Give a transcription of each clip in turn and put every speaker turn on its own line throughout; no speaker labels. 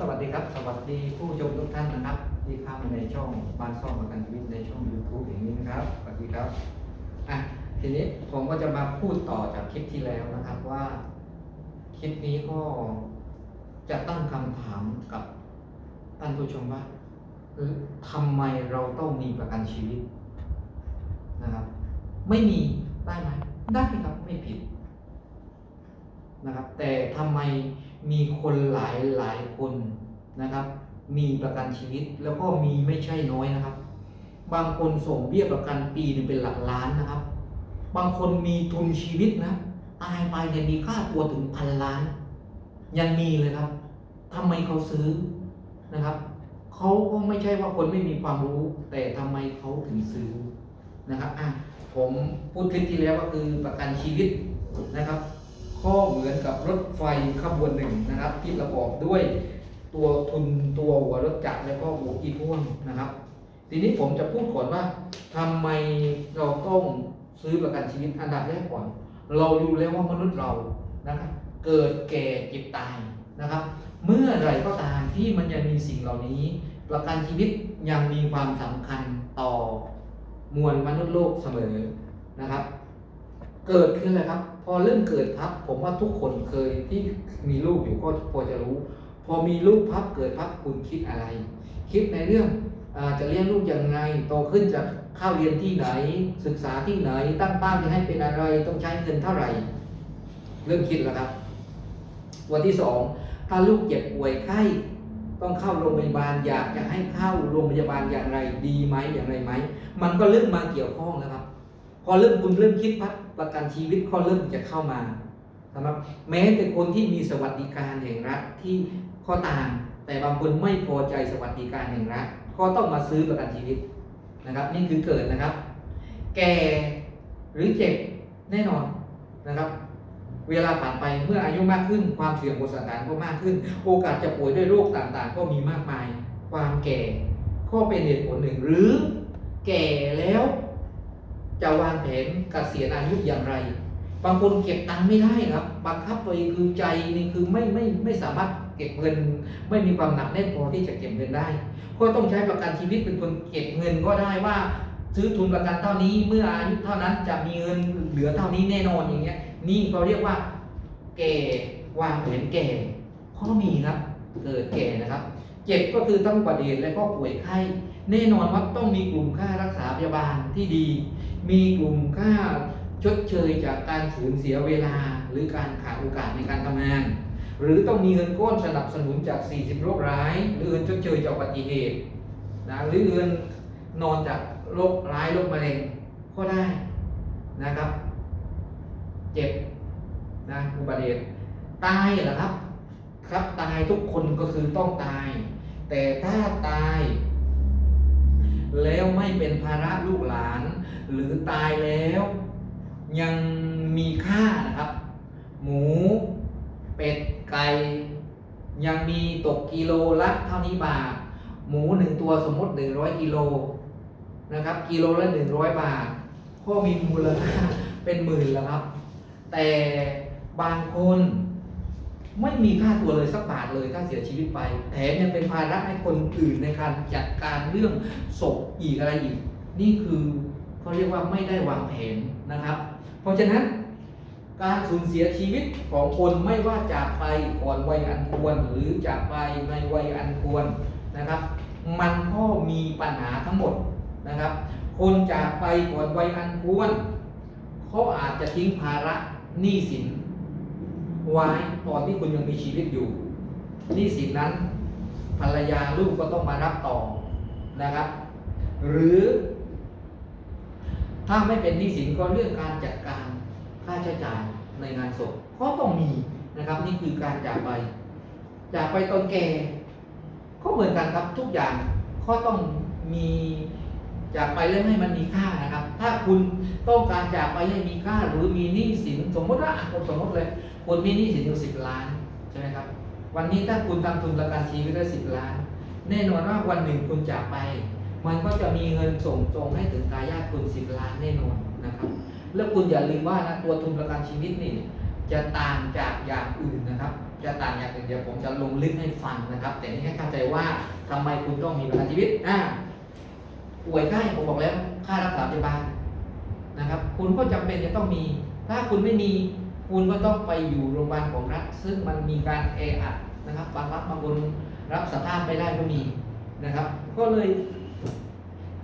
สวัสดีครับ สวัสดีผู้ชมทุกท่านนะครับ ที่เข้ามาในช่องบ้านซ่อมประกันชีวิตในช่อง YouTube อย่างนี้นะครับ สวัสดีครับอะทีนี้ผมก็จะมาพูดต่อจากคลิปที่แล้วนะครับว่า คลิปนี้ก็จะตั้งคำถามกับท่านผู้ชมว่าทำไมเราต้องมีประกันชีวิตนะครับ ไม่มีได้ไหมได้ครับไม่ผิด นะครับ แต่ทำไมมีคนหลายหลายคนนะครับ มีประกันชีวิตแล้วก็มีไม่ใช่น้อยนะครับ บางคนส่งเบี้ยประกันปีนึงเป็นหลักล้านนะครับ บางคนมีทุนชีวิตนะตายไปเนี่ยมีค่าตัวถึงพันล้าน ยังมีเลยครับทำไมเขาซื้อนะครับเขาก็ไม่ใช่ว่าคนไม่มีความรู้ แต่ทำไมเขาถึงซื้อนะครับอะผมพูดคลิปที่แล้วก็คือประกันชีวิตนะครับ ข้อเหมือนกับรถไฟขบวนหนึ่งนะครับ ที่ประกอบด้วยตัวทุนตัวหัวรถจักรและก็หัวกีพ่วงนะครับ ทีนี้ผมจะพูดก่อนว่าทำไมเราต้องซื้อประกันชีวิตอันดับแรกก่อน เราดูแล้วว่ามนุษย์เรานะครับเกิดแก่เจ็บตายนะครับ เมื่อไรก็ตามที่มันยังมีสิ่งเหล่านี้ ประกันชีวิตยังมีความสำคัญต่อมวลมนุษย์โลกเสมอนะครับ เกิดขึ้นเลยครับ อเริ่มเกิดพับผมว่าทุกคนเคยที่มีลูกอยู่ก็พอจะรู้ พอมีลูกพับเกิดพับคุณคิดอะไร คิดในเรื่องอจะเลี้ยงลูกยังไงโตขึ้นจะเข้าเรียนที่ไหน ศึกษาที่ไหน ตั้งเป้าจะให้เป็นอะไรต้องใช้เงินเท่าไหร่ เริ่มคิดแล้วครับ วันที่สองถ้าลูกเจ็บป่วยไข้ต้องเข้าโรงพยาบาลอยากจะให้เข้าโรงพยาบาลอย่างไรดีไหมอย่างไรไหม มันก็เริ่มมาเกี่ยวข้องแล้วครับ พอเริ่มคุณเริ่มคิดพัดประกันชีวิตก็เริ่มจะเข้ามานะครับแม้แต่คนที่มีสวัสดิการแห่งรัฐที่ข้อตาม แต่บางคนไม่พอใจสวัสดิการแห่งรัฐก็ต้องมาซื้อประกันชีวิตนะครับ นี่คือเกิดนะครับ แก่หรือเจ็บแน่นอนนะครับ เวลาผ่านไปเมื่ออายุมากขึ้น ความเสี่ยงบนสถานก็มากขึ้น โอกาสจะป่วยด้วยโรคต่างๆ ก็มีมากมาย ความแก่ก็เป็นเหตุผลหนึ่งหรือ แก่แล้ว จะวางแผนเกษียณอายุอย่างไร บางคนเก็บตังค์ไม่ได้ครับ บังคับตัวเองคือใจนี่คือไม่ไม่ไม่สามารถเก็บเงิน ไม่มีความหนักแน่นพอที่จะเก็บเงินได้ ก็ต้องใช้ประกันชีวิตเป็นคนเก็บเงินก็ได้ว่า ซื้อทุนประกันเท่านี้เมื่ออายุเท่านั้นจะมีเงินเหลือเท่านี้แน่นอนอย่างเงี้ย นี่เขาเรียกว่าแก่วางแผนแก่ข้อมีครับเกิดแก่นะครับ เจ็บก็คือต้องอุบัติเหตุและก็ป่วยไข้แน่นอนว่าต้องมีกลุ่มค่ารักษาพยาบาลที่ดี มีกลุ่มค่าชดเชยจากการสูญเสียเวลา หรือการขาดโอกาสในการทำงาน หรือต้องมีเงินก้อนสนับสนุนจาก 40 โรคร้าย หรือเงินชดเชยจากอุบัติเหตุนะหรือเงินนอนจากโรคร้ายโรคมะเร็งก็ได้นะครับ เจ็บนะอุบัติเหตุตายเหรอครับ ครับตายทุกคนก็คือต้องตาย แต่ถ้าตาย แล้วไม่เป็นภาระลูกหลาน หรือตายแล้ว ยังมีค่านะครับ หมู เป็ดไก่ยังมีตกกิโลละเท่านี้บาท หมูหนึ่งตัวสมมติหนึ่งร้อยกิโลนะครับ กิโลละหนึ่งร้อยบาทก็มีมูลค่าเป็นหมื่นแล้วครับ แต่บางคน ไม่มีค่าตัวเลยสักบาทเลยถ้าเสียชีวิตไปแถมยังเป็นภาระให้คนอื่นในการจัดการเรื่องศพอีกอะไรอีก นี่คือเขาเรียกว่าไม่ได้วางแผนนะครับ เพราะฉะนั้นการสูญเสียชีวิตของคนไม่ว่าจากไปก่อนวัยอันควรหรือจากไปในวัยอันควรนะครับ มันก็มีปัญหาทั้งหมดนะครับ คนจากไปก่อนวัยอันควรเขาอาจจะทิ้งภาระหนี้สิน ไว้ตอนที่คุณยังมีชีวิตอยู่หนี้สินนั้นภรรยาลูกก็ต้องมารับต่อนะครับ หรือ ถ้าไม่เป็นหนี้สินก็เรื่องการจัดการค่าใช้จ่ายในงานศพก็ต้องมีนะครับ นี่คือการจากไป จากไปตอนแก่ก็เหมือนกันครับทุกอย่างก็ต้องมีจากไปแล้วให้มันมีค่านะครับ ถ้าคุณต้องการจากไปให้มีค่าหรือมีหนี้สินสมมติว่าอะผมสมมติเลย คุณมีหนี้สินอยู่สิบล้านใช่ไหมครับ วันนี้ถ้าคุณทำทุนประกันชีวิตได้สิบล้าน แน่นอนว่าวันหนึ่งคุณจากไป มันก็จะมีเงินส่งตรงให้ถึงทายาทคุณสิบล้านแน่นอนนะครับ แล้วคุณอย่าลืมว่านะตัวทุนประกันชีวิตนี่จะต่างจากอย่างอื่นนะครับ จะต่างอย่างอื่นเดี๋ยวผมจะลงลึกให้ฟังนะครับ แต่นี่ให้เข้าใจว่าทำไมคุณต้องมีประกันชีวิตอ่าป่วยไข้ผมบอกแล้วค่ารักษาพยาบาลนะครับ คุณก็จำเป็นจะต้องมี ถ้าคุณไม่มี คุณก็ต้องไปอยู่โรงพยาบาลของรัฐ ซึ่งมันมีการแออัดนะครับบางรัฐบางคนรับสภาพไม่ได้ก็มีนะครับ ก็เลย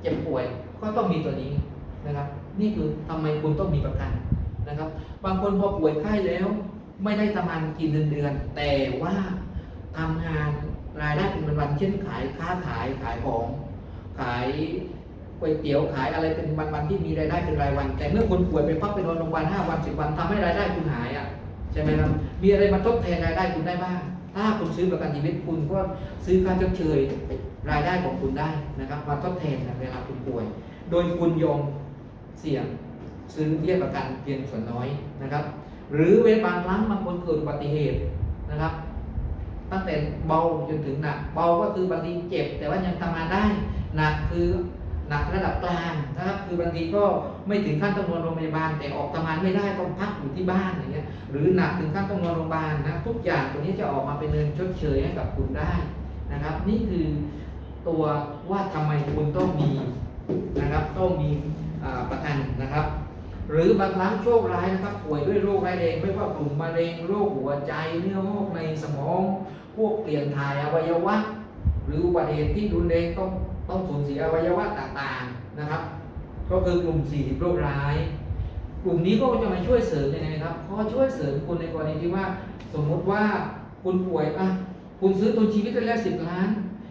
เจ็บป่วยก็ต้องมีตัวนี้นะครับ นี่คือทำไมคุณต้องมีประกันนะครับ บางคนพอป่วยไข้แล้ว ไม่ได้ทำงานกินเดือนเดือน แต่ว่าทำงานรายได้เป็นวันๆเช่นขายค้าขายขายของขาย ก๋วยเตี๋ยวขายอะไรเป็นวันๆที่มีรายได้เป็นรายวัน แต่เมื่อคุณป่วยไปพักไปนอนโรงพยาบาลห้าวันสิบวันทำให้รายได้คุณหายอะใช่ไหมครับมีอะไรมาทดแทนรายได้คุณได้บ้างถ้าคุณซื้อประกันชีวิตคุณก็ซื้อค่าชดเชยรายได้ของคุณได้นะครับมาทดแทนเวลาคุณป่วย โดยคุณยอมเสี่ยงซื้อเบี้ยประกันเพียงส่วนน้อยนะครับ หรือเวลาบางครั้งบางคนเกิดอุบัติเหตุนะครับ ตั้งแต่เบาจนถึงหนัก เบาก็คือบางทีเจ็บ แต่ว่ายังทำงานได้หนักคือ หนักระดับกลางนะครับคือบางทีก็ไม่ถึงขั้นต้องนอนโรงพยาบาลแต่ออกทำงานไม่ได้ต้องพักอยู่ที่บ้านอย่างเงี้ยหรือหนักถึงขั้นต้องนอนโรงพยาบาลนะทุกอย่างตัวนี้จะออกมาเป็นเงินชดเชยให้กับคุณได้นะครับ นี่คือตัวว่าทำไมคุณต้องมีนะครับต้องมีประกันนะครับ หรือบางครั้งโชคร้ายนะครับ ป่วยด้วยโรคร้ายแรงไม่ว่ากลุ่มมะเร็งโรคหัวใจเนื้องอกในสมอง พวกเปลี่ยนถ่ายอวัยวะหรืออุบัติเหตุที่รุนแรงต้อง ต้องสูญเสียอวัยวะต่างๆนะครับ ก็คือกลุ่ม40โรคร้าย กลุ่มนี้ก็จะมาช่วยเสริมยังไงครับเขาช่วยเสริมคุณในกรณีที่ว่าสมมติว่าคุณป่วยอะคุณซื้อตัวชีวิตไปแล้วสิบล้าน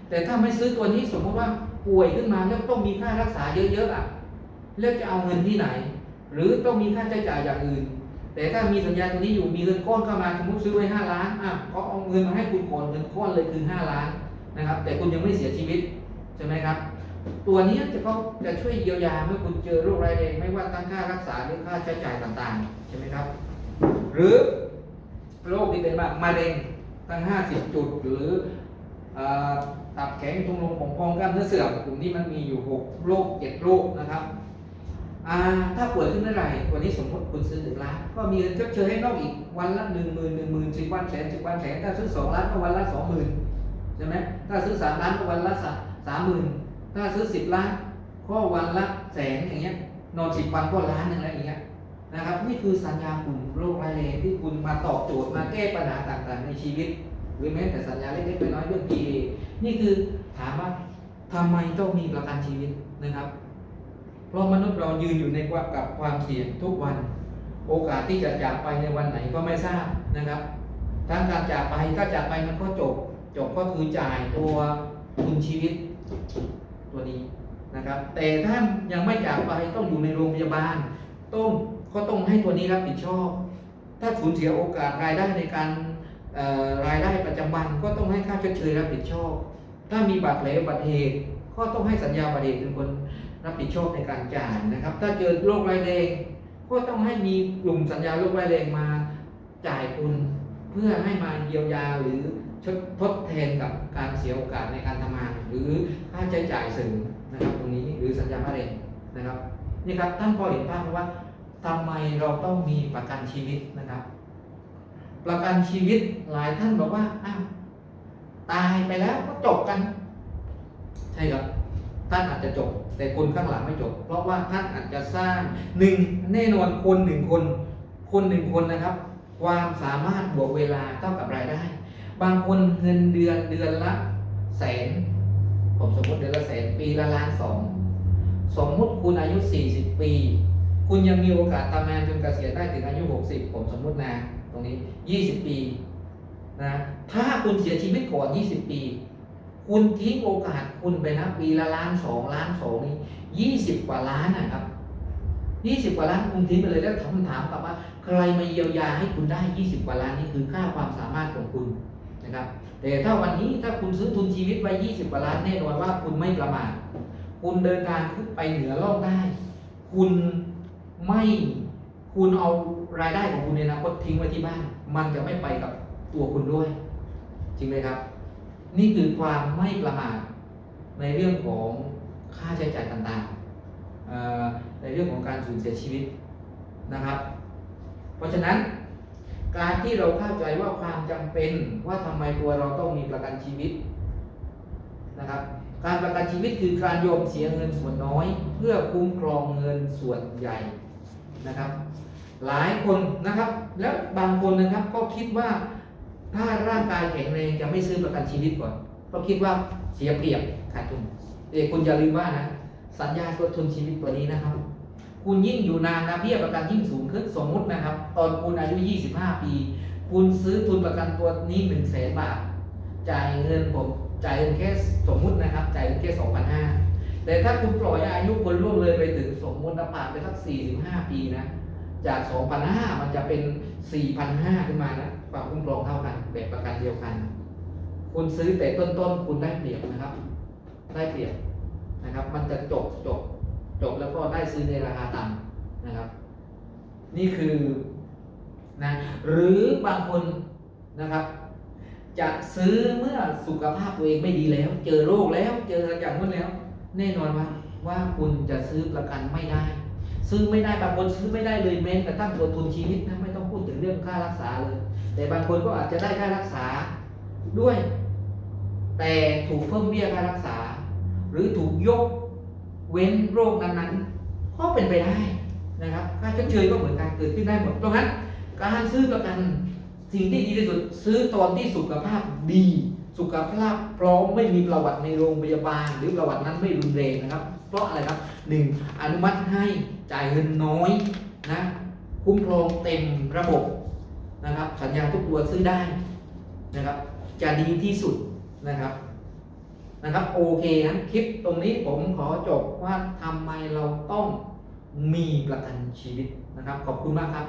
แต่ถ้าไม่ซื้อตัวนี้สมมติว่าป่วยขึ้นมาแล้วต้องมีค่ารักษาเยอะๆอะแล้วจะเอาเงินที่ไหน หรือต้องมีค่าใช้จ่ายอย่างอื่น แต่ถ้ามีสัญญาตัวนี้อยู่มีเงินก้อนเข้ามาสมมติซื้อไว้ห้าล้านอะเขาเอาเงินมาให้คุณก่อนเงินก้อนเลยคือห้าล้านนะครับ แต่คุณยังไม่เสียชีวิต ใช่ไหมครับ ตัวนี้จะเขาจะช่วยเยียวยาเมื่อคุณเจอโรคร้ายแรงไม่ว่าทั้งค่ารักษาหรือค่าใช้จ่ายต่างๆ ใช่ไหมครับ หรือโรคที่เป็นแบบมะเร็งตั้ง 50 จุดหรืออตับแข็งทุงลมของพองกล้ามเนื้อเสื่อมกลุ่มนี้มันมีอยู่ 6 โรค 7 โรคนะครับถ้าป่วยขึ้นเมื่อไหร่วันนี้สมมติคุณซื้อหนึ่งล้านก็มีเงินชดเชยให้นอกอีกวันละหนึ่งหมื่นหนึ่งหมื่นสิบวันแสนสิบวันแสนถ้าซื้อสองล้านก็วันละสองหมื่นใช่ไหมถ้าซื้อสามล้านก็วันละสาม สามหมื่นถ้าซื้อสิบล้านก็วันละแสนอย่างเงี้ย นอนสิบวันก็ล้านหนึ่งอะไรอย่างเงี้ยนะครับ นี่คือสัญญากลุ่มโรคร้ายแรงที่คุณมาตอบโจทย์มาแก้ปัญหาต่างๆ ในชีวิต หรือแม้แต่สัญญาเล็กๆน้อยๆเรื่อง PA นี่คือถามว่าทำไมต้องมีประกันชีวิตนะครับ เพราะมนุษย์เรายืนอยู่ในกับความเสี่ยงทุกวัน โอกาสที่จะจากไปในวันไหนก็ไม่ทราบนะครับทั้งการจากไปถ้าจากไปมันก็จบ จบก็คือจ่ายตัวคุณชีวิต ตัวนี้นะครับ แต่ท่านยังไม่จากไปต้องอยู่ในโรงพยาบาล ต้องก็ต้องให้ตัวนี้รับผิดชอบ ถ้าสูญเสียโอกาสรายได้ในการรายได้ประจำวันก็ต้องให้ค่าชดเชยรับผิดชอบ ถ้ามีบาดแผลบัติเหตุก็ต้องให้สัญญาบัติเหตุเป็นคนรับผิดชอบในการจ่ายนะครับ ถ้าเจอโรคร้ายแรงก็ต้องให้มีกลุ่มสัญญาโรคร้ายแรงมาจ่ายคุณเพื่อให้มาเยียวยาหรือ ชดทดแทนกับการเสียโอกาสในการทำงาน หรือค่าใช้จ่ายสริมนะครับตรงนี้หรือสัญญามะเร็งนะครับนี่ครับท่านพอเห็นภาพว่าทำไมเราต้องมีประกันชีวิตนะครับ ประกันชีวิตหลายท่านบอกว่าอ้าวตายไปแล้วก็จบกัน ใช่ครับท่านอาจจะจบ แต่คนข้างหลังไม่จบ เพราะว่าท่านอาจจะสร้างหนึ่งแน่นอนคนหนึ่งคน คนหนึ่งคนนะครับ ความสามารถบวกเวลาเท่ากับรายได้บางคนเงินเดือนเดือนละแสน ผมสมมติเดือนละแสนปีละล้านสองสมมุติคุณอายุ 40 ปี คุณยังมีโอกาสทำงานจนเกษียณได้ถึงอายุ 60 ผมสมมุตินะ ตรงนี้ 20 ปีนะถ้าคุณเสียชีวิตก่อน 20 ปี คุณทิ้งโอกาสคุณไปนะปีละล้านสองล้านสองนี่20กว่าล้านนะครับ20กว่าล้านคุณทิ้งไปเลยแล้วคำถามกลับว่า ใครมาเยียวยาให้คุณได้20กว่าล้านนี่คือค่าความสามารถของคุณ นะครับ แต่ถ้าวันนี้ถ้าคุณซื้อทุนชีวิตไว้ 20กว่าล้านแน่นอนว่าคุณไม่ประมาทคุณเดินทางขึ้นไปเหนือโลกได้ คุณไม่คุณเอารายได้ของคุณในอนาคตทิ้งไว้ที่บ้าน มันจะไม่ไปกับตัวคุณด้วย จริงไหมครับ นี่คือความไม่ประมาทในเรื่องของค่าใช้จ่ายต่างๆ ในเรื่องของการสูญเสียชีวิตนะครับ เพราะฉะนั้น การที่เราเข้าใจว่าความจำเป็นว่าทำไมตัวเราต้องมีประกันชีวิตนะครับ การประกันชีวิตคือการยอมเสียเงินส่วนน้อย เพื่อคุ้มครองเงินส่วนใหญ่นะครับ หลายคนนะครับ แล้วบางคนนะครับก็คิดว่าถ้าร่างกายแข็งแรงจะไม่ซื้อประกันชีวิตก่อนเพราะคิดว่าเสียเปรียบขาดทุนแต่คุณอย่าลืมว่านะสัญญาลดทุนชีวิตตัวนี้นะครับ คุณยิ่งอยู่นานนะเบี้ยประกันยิ่งสูงขึ้นสมมุตินะครับ ตอนคุณอายุ 25 ปี คุณซื้อทุนประกันตัวนี้1 0 0 0 0แสนบาท จ่ายเงินผมจ่ายเงินแค่สมมุตินะครับ จ่ายเงินแค่2,500แต่ถ้าคุณปล่อยอายุคนล่วงเลยไปถึงสมมุติผ่านไปสัก 45 ปีนะ จาก 2,500 มันจะเป็น 4,500 ขึ้นมานะความคุ้มครองเท่ากันแบบประกันเดียวกัน คุณซื้อแต่ต้นๆ คุณได้เปรียบนะครับ ได้เปรียบนะครับ มันจะจบจบ จบแล้วก็ได้ซื้อในราคาต่ำนะครับ นี่คือนะหรือบางคนนะครับ จะซื้อเมื่อสุขภาพตัวเองไม่ดีแล้ว เจอโรคแล้วเจออย่างนู้นแล้ว แน่นอนว่าว่าคุณจะซื้อประกันไม่ได้ ซื้อไม่ได้บางคนซื้อไม่ได้เลยแม้กระทั่งตัวทุนชีวิตนะไม่ต้องพูดถึงเรื่องค่ารักษาเลย แต่บางคนก็อาจจะได้ค่ารักษาด้วย แต่ถูกเพิ่มเบี้ยค่ารักษา หรือถูกยก เว้นโรคนั้นๆก็เป็นไปได้นะครับค่าชดเชยก็เหมือนกันเกิดขึ้นได้หมดเพราะงั้นการซื้อประกันสิ่งที่ดีที่สุดซื้อตอนที่สุขภาพดี สุขภาพพร้อมไม่มีประวัติในโรงพยาบาล หรือประวัตินั้นไม่รุนแรงนะครับ เพราะอะไรครับหนึ่งอนุมัติให้จ่ายเงินน้อยนะคุ้มครองเต็มระบบนะครับ สัญญาทุกตัวซื้อได้นะครับ จะดีที่สุดนะครับ นะครับโอเคนะคลิปตรงนี้ผมขอจบว่าทำไมเราต้องมีประกันชีวิตนะครับ ขอบคุณมากครับ